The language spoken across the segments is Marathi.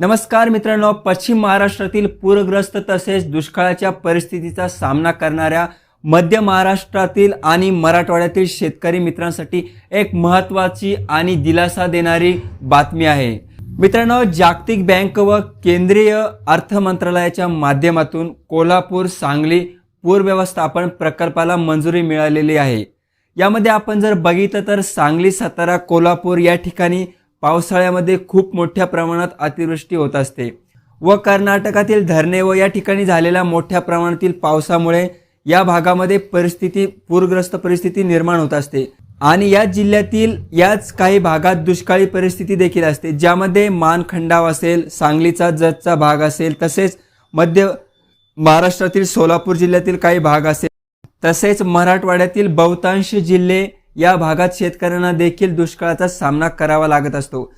नमस्कार मित्रांनो पश्चिम महाराष्ट्रातील पूरग्रस्त तसेच दुष्काळाच्या परिस्थितीचा सामना करणाऱ्या मध्य महाराष्ट्रातील आणि मराठवाड्यातील शेतकरी मित्रांसाठी एक महत्त्वाची आणि दिलासा देणारी बातमी आहे. मित्रांनो जागतिक बँक व केंद्रीय अर्थ मंत्रालयाच्या माध्यमातून कोल्हापूर सांगली पूर व्यवस्थापन प्रकल्पाला मंजुरी मिळालेली आहे. यामध्ये आपण जर बघितलं तर सांगली सातारा कोल्हापूर या ठिकाणी पावसाळ्यामध्ये खूप मोठ्या प्रमाणात अतिवृष्टी होत असते. व कर्नाटकातील धरणे व या ठिकाणी झालेल्या मोठ्या प्रमाणातील पावसामुळे या भागामध्ये परिस्थिती पूरग्रस्त परिस्थिती निर्माण होत असते. आणि या जिल्ह्यातील याच काही भागात दुष्काळी परिस्थिती देखील असते. ज्यामध्ये मानखंडाव असेल सांगलीचा जतचा भाग असेल तसेच मध्य महाराष्ट्रातील सोलापूर जिल्ह्यातील काही भाग असेल तसेच मराठवाड्यातील बहुतांश जिल्हे या भागात शेतकऱ्यांना देखील दुष्काळाचा सामना करावा लागत असतो.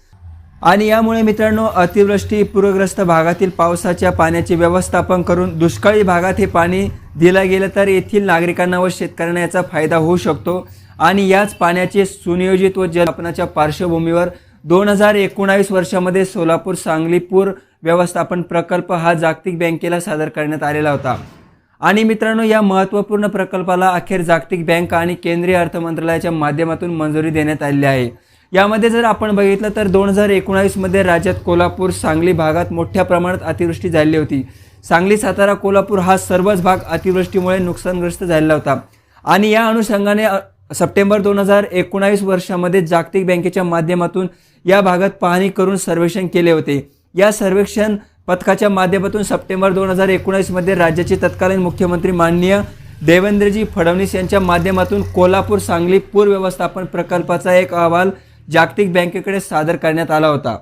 आणि यामुळे मित्रांनो अतिवृष्टी पूरग्रस्त भागातील पावसाच्या पाण्याचे व्यवस्थापन करून दुष्काळी भागात हे पाणी दिलं गेलं तर येथील नागरिकांना व शेतकऱ्यांना याचा फायदा होऊ शकतो. आणि याच पाण्याचे सुनियोजित व जलपनाच्या पार्श्वभूमीवर दोन हजार एकोणावीस वर्षामध्ये सोलापूर सांगली पूर व्यवस्थापन प्रकल्प हा जागतिक बँकेला सादर करण्यात आलेला होता. आणि मित्रांनो या महत्त्वपूर्ण प्रकल्पाला अखेर जागतिक बँक आणि केंद्रीय अर्थ मंत्रालयाच्या माध्यमातून मंजुरी देण्यात आलेली आहे. यामध्ये जर आपण बघितलं तर दोन हजार एकोणावीसमध्ये राज्यात कोल्हापूर सांगली भागात मोठ्या प्रमाणात अतिवृष्टी झाली होती. सांगली सातारा कोल्हापूर हा सर्वच भाग अतिवृष्टीमुळे नुकसानग्रस्त झालेला होता. आणि या अनुषंगाने सप्टेंबर दोन हजार एकोणावीस वर्षामध्ये जागतिक बँकेच्या माध्यमातून या भागात पाहणी करून सर्वेक्षण केले होते. या सर्वेक्षण पथकाच्या माध्यमातून सप्टेंबर दोन हजार एकोणीसमध्ये राज्याचे तत्कालीन मुख्यमंत्री माननीय देवेंद्रजी फडणवीस यांच्या माध्यमातून कोल्हापूर सांगली पूर व्यवस्थापन प्रकल्पाचा एक अहवाल जागतिक बँकेकडे सादर करण्यात आला होता.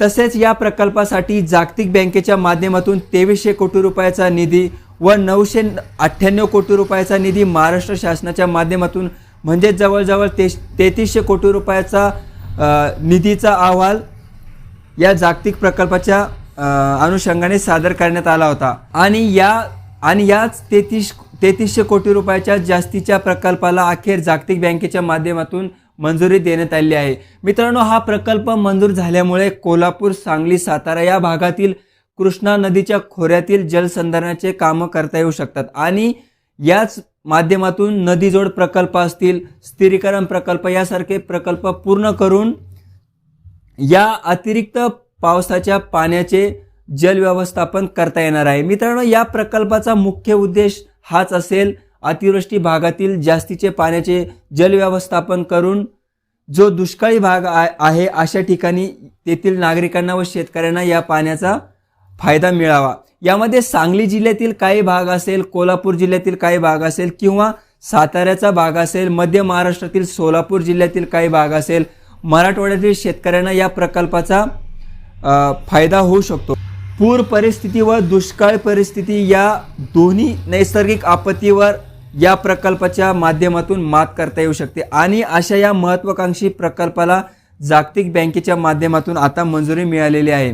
तसेच या प्रकल्पासाठी जागतिक बँकेच्या माध्यमातून तेवीसशे कोटी रुपयाचा निधी व नऊशे अठ्ठ्याण्णव कोटी रुपयाचा निधी महाराष्ट्र शासनाच्या माध्यमातून म्हणजे जवळजवळ ते तेहतीसशे कोटी रुपयाचा निधीचा अहवाल या जागतिक प्रकल्पाच्या अनुषंगाने सादर करण्यात आला होता. आणि या आणि याच तेहतीस तेहतीसशे कोटी रुपयाच्या जास्तीच्या प्रकल्पाला अखेर जागतिक बँकेच्या माध्यमातून मंजुरी देण्यात आली आहे. मित्रांनो हा प्रकल्प मंजूर झाल्यामुळे कोल्हापूर सांगली सातारा या भागातील कृष्णा नदीच्या खोऱ्यातील जलसंधारणाचे कामं करता येऊ शकतात. आणि याच माध्यमातून नदीजोड प्रकल्प असतील स्थिरीकरण प्रकल्प यासारखे प्रकल्प पूर्ण करून या अतिरिक्त पावसाच्या पाण्याचे जलव्यवस्थापन करता येणार आहे. मित्रांनो या प्रकल्पाचा मुख्य उद्देश हाच असेल अतिवृष्टी भागातील जास्तीचे पाण्याचे जलव्यवस्थापन करून जो दुष्काळी भाग आहे अशा ठिकाणी तेथील नागरिकांना व शेतकऱ्यांना या पाण्याचा फायदा मिळावा. यामध्ये सांगली जिल्ह्यातील काही भाग असेल कोल्हापूर जिल्ह्यातील काही भाग असेल किंवा साताऱ्याचा भाग असेल मध्य महाराष्ट्रातील सोलापूर जिल्ह्यातील काही भाग असेल मराठवाड्यातील शेतकऱ्यांना या प्रकल्पाचा फायदा होऊ शकतो. पूर परिस्थिती व दुष्काळ परिस्थिती या दोन्ही नैसर्गिक आपत्तीवर या प्रकल्पाच्या माध्यमातून मात करता येऊ शकते. आणि अशा या महत्वाकांक्षी प्रकल्पाला जागतिक बँकेच्या माध्यमातून आता मंजुरी मिळालेली आहे.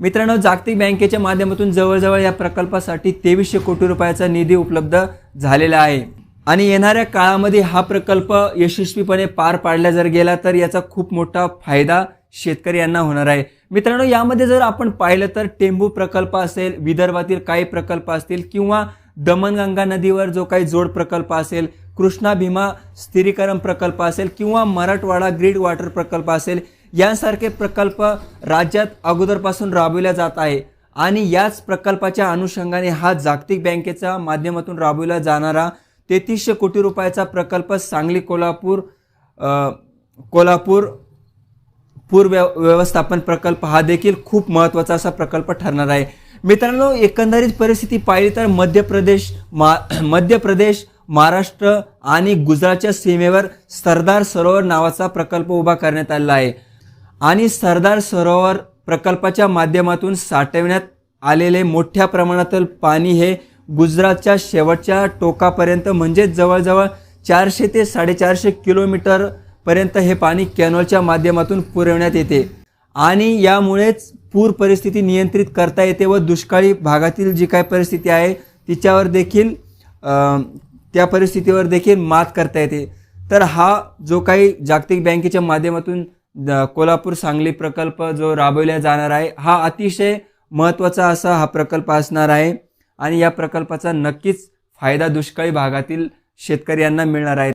मित्रांनो जागतिक बँकेच्या माध्यमातून जवळजवळ या प्रकल्पासाठी तेवीसशे कोटी रुपयाचा निधी उपलब्ध झालेला आहे. आणि येणाऱ्या काळामध्ये हा प्रकल्प यशस्वीपणे पार पाडला जर गेला तर याचा खूप मोठा फायदा शेतकरी यांना होणार आहे. मित्रांनो यामध्ये जर आपण पाहिलं तर टेंबू प्रकल्प असेल विदर्भातील काही प्रकल्प असतील किंवा दमनगंगा नदीवर जो काही जोड प्रकल्प असेल कृष्णा भीमा स्थिरीकरण प्रकल्प असेल किंवा मराठवाडा ग्रीड वॉटर प्रकल्प असेल यांसारखे प्रकल्प राज्यात अगोदरपासून राबविला जात आहे. आणि याच प्रकल्पाच्या अनुषंगाने हा जागतिक बँकेच्या माध्यमातून राबविला जाणारा तेहतीसशे कोटी रुपयाचा प्रकल्प सांगली कोल्हापूर कोल्हापूर पूर व्य व्यवस्थापन प्रकल्प हा देखील खूप महत्त्वाचा असा प्रकल्प ठरणार आहे. मित्रांनो एकंदरीत परिस्थिती पाहिली तर मध्य प्रदेश मा मध्य प्रदेश महाराष्ट्र आणि गुजरातच्या सीमेवर सरदार सरोवर नावाचा प्रकल्प उभा करण्यात आलेला आहे. आणि सरदार सरोवर प्रकल्पाच्या माध्यमातून साठवण्यात आलेले मोठ्या प्रमाणातील पाणी हे गुजरातच्या शेवटच्या टोकापर्यंत म्हणजेच जवळजवळ चारशे ते साडेचारशे किलोमीटर पर्यंत हे पाणी कॅनॉलच्या माध्यमातून पुरवण्यात येते. आणि यामुळेच पूर परिस्थिती नियंत्रित करता येते व दुष्काळी भागातील जी काय परिस्थिती आहे तिच्यावर देखील त्या परिस्थितीवर देखील मात करता येते. तर हा जो काही जागतिक बँकेच्या माध्यमातून कोल्हापूर सांगली प्रकल्प जो राबवला जाणार आहे हा अतिशय महत्त्वाचा असा हा प्रकल्प असणार आहे. आणि या प्रकल्पाचा नक्कीच फायदा दुष्काळी भागातील शेतकऱ्यांना मिळणार आहे.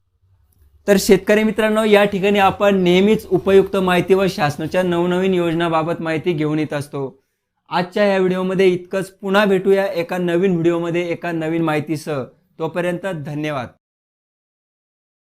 तर शेतकरी मित्रांनो या ठिकाणी आपण नेहमीच उपयुक्त माहिती व शासनाच्या नवनवीन योजनाबाबत माहिती घेऊन येत असतो. आजच्या या व्हिडिओमध्ये इतकंच. पुन्हा भेटूया एका नवीन व्हिडिओमध्ये एका नवीन माहितीसह. तोपर्यंत धन्यवाद.